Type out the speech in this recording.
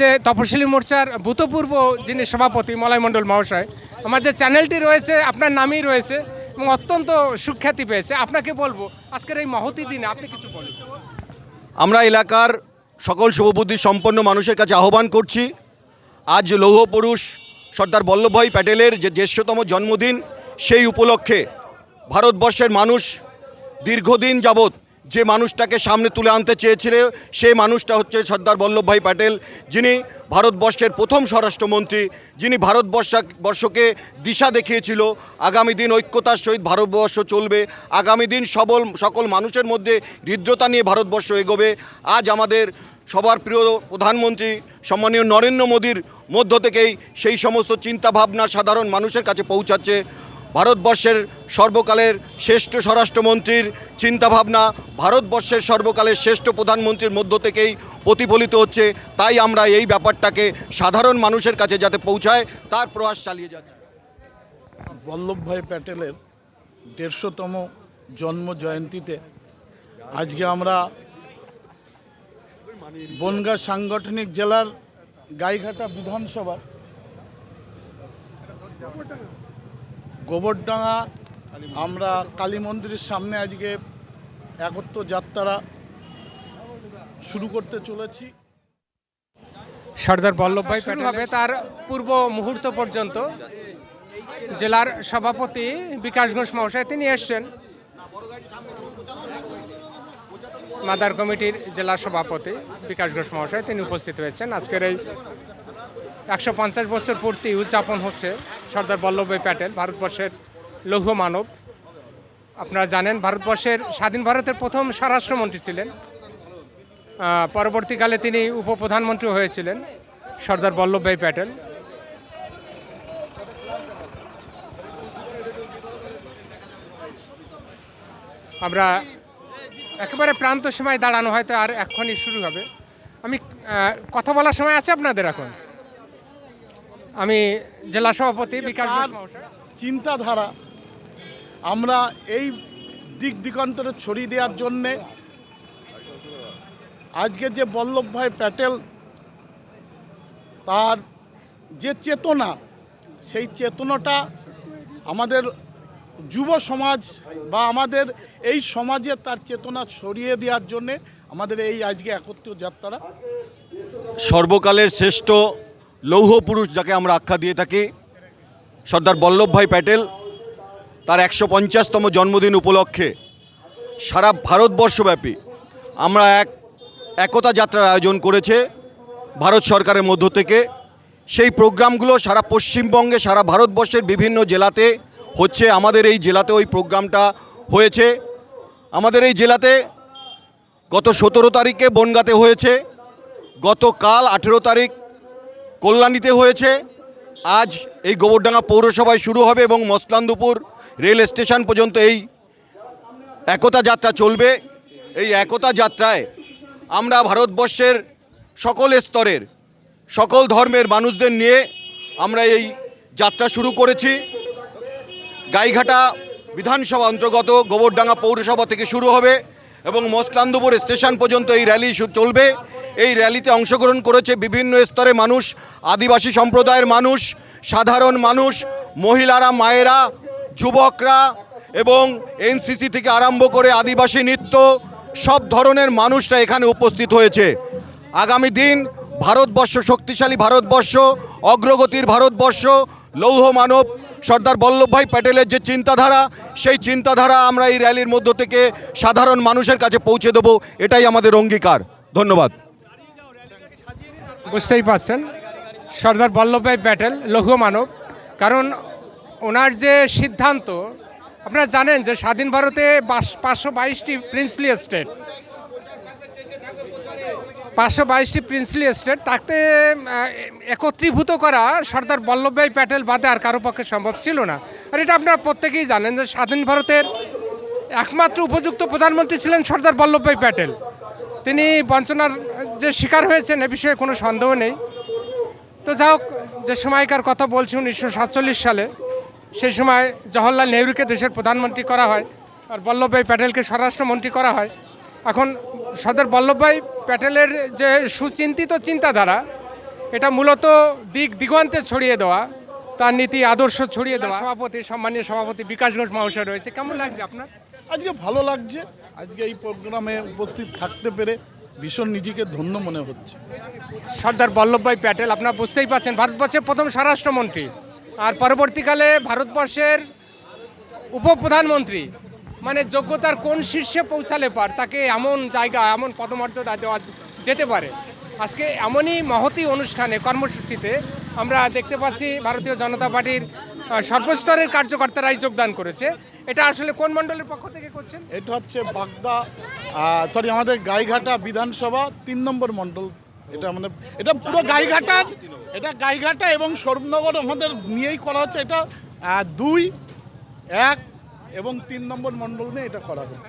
যে তপশিলি মোর্চার ভূতপূর্ব যিনি সভাপতি মলয় মণ্ডল মহাশয়, আমার যে চ্যানেলটি রয়েছে, আপনার নামই রয়েছে এবং অত্যন্ত সুখ্যাতি পেয়েছে। আপনাকে বলব, আজকের এই মহতি দিনে আপনি কিছু বলুন। আমরা এলাকার সকল শুভবুদ্ধি সম্পন্ন মানুষের কাছে আহ্বান করছি। আজ লৌহ পুরুষ সর্দার বল্লভভাই প্যাটেলের যে জ্যেষ্ঠতম জন্মদিন, সেই উপলক্ষে ভারতবর্ষের মানুষ দীর্ঘদিন যাবৎ যে মানুষটাকে সামনে তুলে আনতে চেয়েছিল, সেই মানুষটা হচ্ছে সর্দার বল্লভভাই প্যাটেল, যিনি ভারতবর্ষের প্রথম স্বরাষ্ট্রমন্ত্রী, যিনি ভারতবর্ষ, বর্ষকে দিশা দেখিয়েছিল, আগামী দিন ঐক্যতার সহিত ভারতবর্ষ চলবে, আগামী দিন সবল, সকল মানুষের মধ্যে হৃদ্রতা নিয়ে ভারতবর্ষ এগোবে। আজ আমাদের সবার প্রিয় প্রধানমন্ত্রী সম্মানীয় নরেন্দ্র মোদীর মধ্য থেকেই সেই সমস্ত চিন্তাভাবনা সাধারণ মানুষের কাছে পৌঁছাচ্ছে। ভারতবর্ষের সর্বকালের শ্রেষ্ঠ স্বরাষ্ট্রমন্ত্রীর চিন্তাভাবনা ভারতবর্ষের সর্বকালের শ্রেষ্ঠ প্রধানমন্ত্রীর মধ্য থেকেই প্রতিফলিত হচ্ছে, তাই আমরা এই ব্যাপারটাকে সাধারণ মানুষের কাছে যাতে পৌঁছায়, তার প্রয়াস চালিয়ে যাচ্ছি। বল্লভভাই প্যাটেলের দেড়শোতম জন্ম জয়ন্তীতে আজকে আমরা বনগাঁ সাংগঠনিক জেলার গাইঘাটা বিধানসভা গোবরডাঙ্গা আমরা কালী মন্দিরের সামনে আজকে একত্র যাত্রা শুরু করতে চলেছি। সর্দার বল্লভভাই প্যাটেল হবে তার পূর্ব মুহূর্ত পর্যন্ত। জেলার সভাপতি বিকাশ ঘোষ মহাশয় তিনি এসছেন। মাদার কমিটির জেলা সভাপতি বিকাশ ঘোষ মহাশয় তিনি উপস্থিত হয়েছেন। আজকের এই একশো পঞ্চাশ বছর পূর্তি উদযাপন হচ্ছে। সর্দার বল্লভভাই প্যাটেল, ভারতবর্ষের লৌহ মানব। আপনারা জানেন, ভারতবর্ষের স্বাধীন ভারতের প্রথম স্বরাষ্ট্রমন্ত্রী ছিলেন। পরবর্তীকালে তিনি উপপ্রধানমন্ত্রী হয়েছিলেন সর্দার বল্লভভাই প্যাটেল। আমরা একেবারে প্রান্ত সময় দাঁড়ানো হয়তো আর এক্ষুনি শুরু হবে। আমি কথা বলার সময় আছে আপনাদের এখন? আমি জেলা সভাপতি বিকাশ। চিন্তাধারা আমরা এই দিক দিগন্তরে ছড়িয়ে দেওয়ার জন্যে আজকে যে বল্লভভাই প্যাটেল তার যে চেতনা সেই চেতনাটা আমাদের যুব সমাজ বা আমাদের এই সমাজে তার চেতনা ছড়িয়ে দেওয়ার জন্যে আমাদের এই আজকে একত্র যাত্রা সর্বকালের শ্রেষ্ঠ লৌহ পুরুষ যাকে আমরা আখ্যা দিয়ে থাকি, সর্দার বল্লভভাই প্যাটেল, তার একশো পঞ্চাশতম জন্মদিন উপলক্ষে সারা ভারতবর্ষব্যাপী আমরা এক একতা যাত্রার আয়োজন করেছে ভারত সরকারের মধ্য থেকে। সেই প্রোগ্রামগুলো সারা পশ্চিমবঙ্গে, সারা ভারতবর্ষের বিভিন্ন জেলাতে হচ্ছে। আমাদের এই জেলাতে ওই প্রোগ্রামটা হয়েছে। আমাদের এই জেলাতে গত সতেরো তারিখে বনগাতে হয়েছে। গতকাল আঠেরো তারিখ কল্যাণীতে হয়েছে। আজ এই গোবরডাঙ্গা পৌরসভায় শুরু হবে এবং মসলান্দপুর রেল স্টেশন পর্যন্ত এই একতা যাত্রা চলবে। এই একতা যাত্রায় আমরা ভারতবর্ষের সকল স্তরের, সকল ধর্মের মানুষদের নিয়ে আমরা এই যাত্রা শুরু করেছি। গাইঘাটা বিধানসভা অন্তর্গত গোবরডাঙ্গা পৌরসভা থেকে শুরু হবে এবং মসলান্দপুর স্টেশন পর্যন্ত এই র্যালি চলবে। এই র্যালিতে অংশগ্রহণ করেছে বিভিন্ন স্তরে মানুষ, আদিবাসী সম্প্রদায়ের মানুষ, সাধারণ মানুষ, মহিলারা, মায়েরা, যুবকরা এবং এনসিসি থেকে আরম্ভ করে আদিবাসী নৃত্য, সব ধরনের মানুষরা এখানে উপস্থিত হয়েছে। আগামী দিন ভারতবর্ষ, শক্তিশালী ভারতবর্ষ, অগ্রগতির ভারতবর্ষ, লৌহ মানব, সর্দার বল্লভভাই প্যাটেলের যে চিন্তাধারা, সেই চিন্তাধারা আমরা এই র্যালির মধ্য থেকে সাধারণ মানুষের কাছে পৌঁছে দেবো, এটাই আমাদের অঙ্গীকার। ধন্যবাদ। বুঝতেই পারছেন সর্দার বল্লভভাই প্যাটেল লৌহ মানব। কারণ ওনার যে সিদ্ধান্ত, আপনারা জানেন যে স্বাধীন ভারতে পাঁচশো বাইশটি প্রিন্সলি স্টেট পাঁচশো বাইশটি প্রিন্সলি স্টেট তাকে একত্রীভূত করা সর্দার বল্লভভাই প্যাটেল বাদে আর কারও পক্ষে সম্ভব ছিল না। আর এটা আপনারা প্রত্যেকেই জানেন যে স্বাধীন ভারতের একমাত্র উপযুক্ত প্রধানমন্ত্রী ছিলেন সর্দার বল্লভভাই প্যাটেল। তিনি বঞ্চনার যে শিকার হয়েছেন এ বিষয়ে কোনো সন্দেহ নেই। তো যা হোক যে সময়কার কথা বলছি উনিশশো সাতচল্লিশ সালে সেই সময় জওহরলাল নেহরুকে দেশের প্রধানমন্ত্রী করা হয় আর বল্লভভাই প্যাটেলকে স্বরাষ্ট্রমন্ত্রী করা হয়। এখন সর্দার বল্লভভাই প্যাটেলের যে সুচিন্তিত চিন্তাধারা এটা মূলত দিক দিগন্তে ছড়িয়ে দেওয়া তার নীতি আদর্শ ছড়িয়ে দেওয়া। সভাপতি সম্মানীয় সভাপতি বিকাশ ঘোষ মহাশয় রয়েছে। কেমন লাগছে আপনার? আজকে ভালো লাগছে। আজকে এই প্রোগ্রামে উপস্থিত থাকতে পেরে ভীষণ নিজেকে ধন্য মনে হচ্ছে। সর্দার বল্লভভাই প্যাটেল, আপনারা বুঝতেই পারছেন ভারতবর্ষের প্রথম স্বরাষ্ট্রমন্ত্রী। আর পরবর্তীকালে ভারতবর্ষের উপপ্রধানমন্ত্রী। মানে যোগ্যতার কোন শীর্ষে পৌঁছালে পার, তাকে এমন জায়গা, এমন পদমর্যাদা দেওয়া যেতে পারে। আজকে এমনই মহতি অনুষ্ঠানে, কর্মসূচিতে আমরা দেখতে পাচ্ছি ভারতীয় জনতা পার্টির সর্বস্তরের কার্যকর্তারাই যোগদান করেছে। এটা আসলে কোন মণ্ডলের পক্ষ থেকে করছেন? এটা হচ্ছে বাগদা সরি আমাদের গাইঘাটা বিধানসভা তিন নম্বর মণ্ডল। এটা মানে এটা পুরো গাইঘাটার এটা গাইঘাটা এবং সর্বনগর আমাদের নিয়েই করা হচ্ছে। এটা দুই, এক এবং তিন নম্বর মণ্ডল নিয়ে এটা করা হচ্ছে।